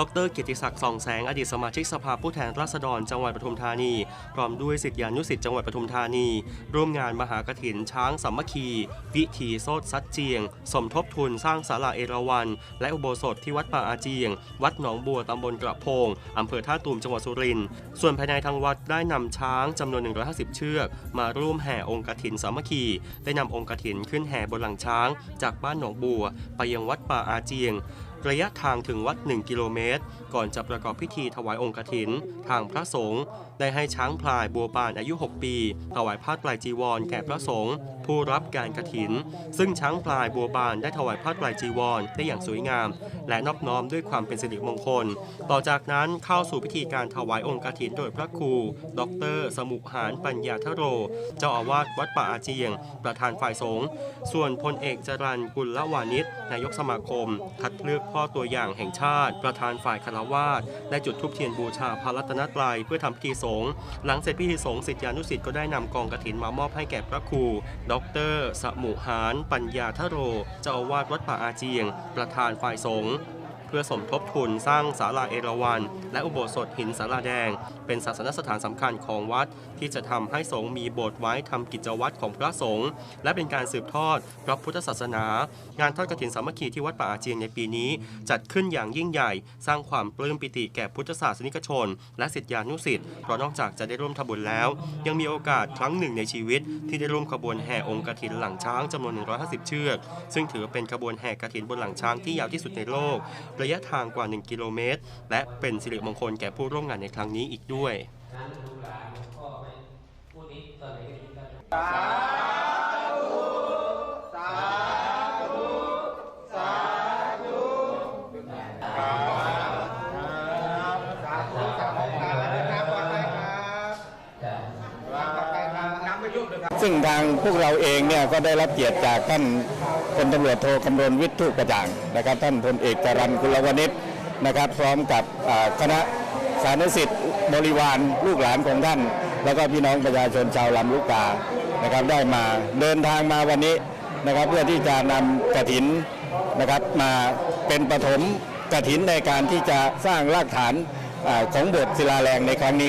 ดรเกียรติศักดิ์ส่องแสงอดีตสมาชิกสภาผู้แทนราษฎรจังหวัดปทุมธานี พร้อมด้วยศิษยานุศิษย์จังหวัดปทุมธานี ร่วมงานมหากถินช้างสามัคคี วิถีโซดซัดเจียง สมทบทุนสร้างศาลาเอราวัน และอุโบสถที่วัดป่าอาเจียง วัดหนองบัวตำบลกระโพงอำเภอท่าตูมจังหวัดสุรินทร์ส่วนภายในทางวัดได้นำช้างจำนวน 150 เชือก มาร่วมแห่องค์กถินสามัคคี ได้นำองค์กถินขึ้นแห่บนหลังช้าง จากบ้านหนองบัว ไปยังวัดป่าอาเจียง ระยะทางถึงวัด 1 กิโลเมตร ก่อนจะประกอบพิธีถวายองค์กฐิน ทางพระสงฆ์ได้ให้ช้างพลายบัวบานอายุ 6 ปี ถวายผ้าไตรจีวร แก่พระสงฆ์ผู้รับการกฐิน ซึ่งช้างพลายบัวบานได้ถวายผ้าไตรจีวรได้อย่างสวยงาม และนอบน้อมด้วยความเป็นสิริมงคล ต่อจากนั้นเข้าสู่พิธีการถวายองค์กฐินโดยพระครู ดร สมุหานปัญญาทโร เจ้าอาวาสวัดป่าอาเจียง ประธานฝ่ายสงฆ์ส่วนพลเอกจรันกุลวานิชนายกสมาคม คัดเลือกพ่อตัวอย่างแห่งชาติ ประธานฝ่ายคารวาสได้จุดธูปเทียนบูชาพระรัตนตรัยเพื่อทำพิธีสงฆ์หลังเสร็จพิธีสงฆ์ศิษยานุศิษย์ก็ได้นำกองกระถินมามอบให้แก่พระครู ดร สมุหาน ปัญญาทโร เจ้าอาวาสวัดป่าอาเจียง ประธานฝ่ายสงฆ์ เพื่อสมทบทุนสร้างศาลาเอราวัณและอุโบสถหินศาลาแดง เป็นศาสนสถานสำคัญของวัด ที่จะทำให้สงฆ์มีโบสถ์ไว้ทำกิจวัตรของพระสงฆ์และเป็นการสืบทอดพระพุทธศาสนา งานทอดกฐินสามัคคีที่วัดป่าอาเจียงในปีนี้ จัดขึ้นอย่างยิ่งใหญ่ สร้างความปลื้มปิติแก่พุทธศาสนิกชน และศิษยานุศิษย์เพราะนอกจากจะได้ร่วมทำบุญแล้ว ยังมีโอกาสครั้งหนึ่งในชีวิต ที่ได้ร่วมขบวนแห่องค์กฐินหลังช้างจำนวน 150 เชือก ซึ่งถือเป็นขบวนแห่กฐินบนหลังช้างที่ยาวที่สุดในโลกระยะทางกว่า 1 กิโลเมตร และเป็นสิริมงคลแก่ผู้ร่วมงานในครั้งนี้อีกด้วย ซึ่งทางพวกเราเองเนี่ยก็ได้รับเกียรติจากท่านพลตำรวจโทคำรณวิทย์ทูปกระจ่างนะครับ ท่านพลเอกจรันกุลวณิชนะครับ พร้อมกับคณะสานุสิทธิ์บริวารลูกหลานของท่าน แล้วก็พี่น้องประชาชนชาวลำลูกกานะครับได้มาเดินทางมาวันนี้นะครับ เพื่อที่จะนำกระถินนะครับมาเป็นปฐมกระถินในการที่จะสร้างรากฐานอของบสถ์ศิลาแรงในครั้งนี้ครับ